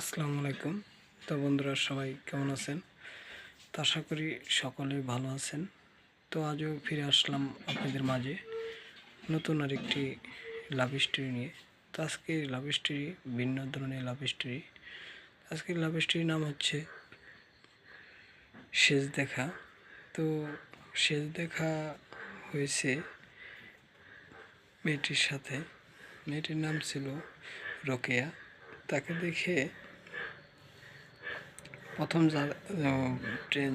আসসালামু আলাইকুম। তো বন্ধুরা, সবাই কেমন আছেন? তো আশা করি সকলেই ভালো আছেন। তো আজও ফিরে আসলাম আপনাদের মাঝে নতুন আর একটি লাভ স্টোরি নিয়ে। তো আজকে লাভ স্টোরি ভিন্ন ধরনের লাভ স্টোরি আজকের লাভ স্টোরির নাম হচ্ছে শেষ দেখা। তো শেষ দেখা হয়েছে মেয়েটির সাথে। মেয়েটির নাম ছিল রোকেয়া। তাকে দেখে প্রথম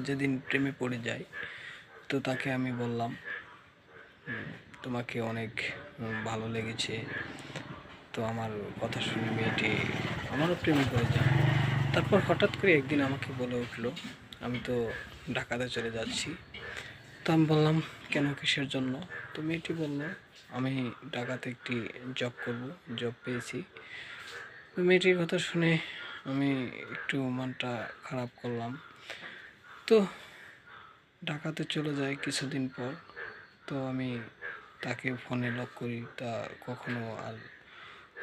যেদিন প্রেমে পড়ে যায় তো তাকে আমি বললাম তোমাকে অনেক ভালো লেগেছে। তো আমার কথা শুনে মেয়েটি আমারও প্রেমে পড়ে যায়। তারপর হঠাৎ করে একদিন আমাকে বলে উঠল, আমি তো ঢাকাতে চলে যাচ্ছি। তো আমি বললাম, কেন, কিসের জন্য? তো মেয়েটি বলল, আমি ঢাকাতে একটি জব করব জব পেয়েছি। মেয়েটির কথা শুনে আমি একটু মনটা খারাপ করলাম। তো ঢাকাতে চলে যাই কিছুদিন পর। তো আমি তাকে ফোনে লক করি, তা কখনো আর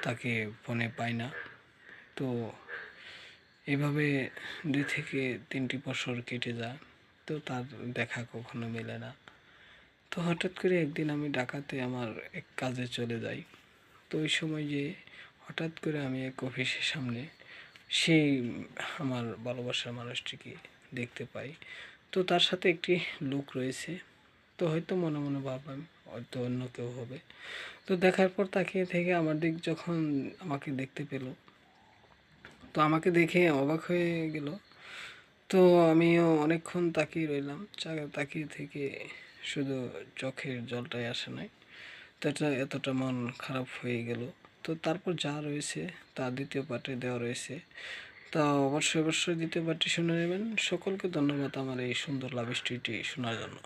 তাকে ফোনে পাই না। তো এভাবে দুই থেকে তিনটি বছর কেটে যায়, তো তার দেখা কখনো মেলে না। তো হঠাৎ করে একদিন আমি ঢাকাতে আমার এক কাজে চলে যাই। তো ওই সময় যে হঠাৎ করে আমি এক অফিসের সামনে সেই আমার ভালোবাসার মানুষটিকে দেখতে পাই। তো তার সাথে একটি লোক রয়েছে। তো হয়তো মনে মনে ভাবলাম হয়তো অন্য কেউ হবে। তো দেখার পর তাকিয়ে থেকে আমার দিক যখন আমাকে দেখতে পেল, তো আমাকে দেখে অবাক হয়ে গেল। তো আমিও অনেকক্ষণ তাকিয়ে রইলাম। তাকিয়ে থেকে শুধু চোখের জলটাই আসে নাই। তো এটা এতটা মন খারাপ হয়ে গেল। তো তারপর যা রয়েছে তা দ্বিতীয় পার্টে দেওয়া রয়েছে। তা অবশ্যই অবশ্যই দ্বিতীয় পার্টটি শুনে নেবেন। সকলকে ধন্যবাদ আমার এই সুন্দর লাভ স্টোরিটি শোনার জন্য।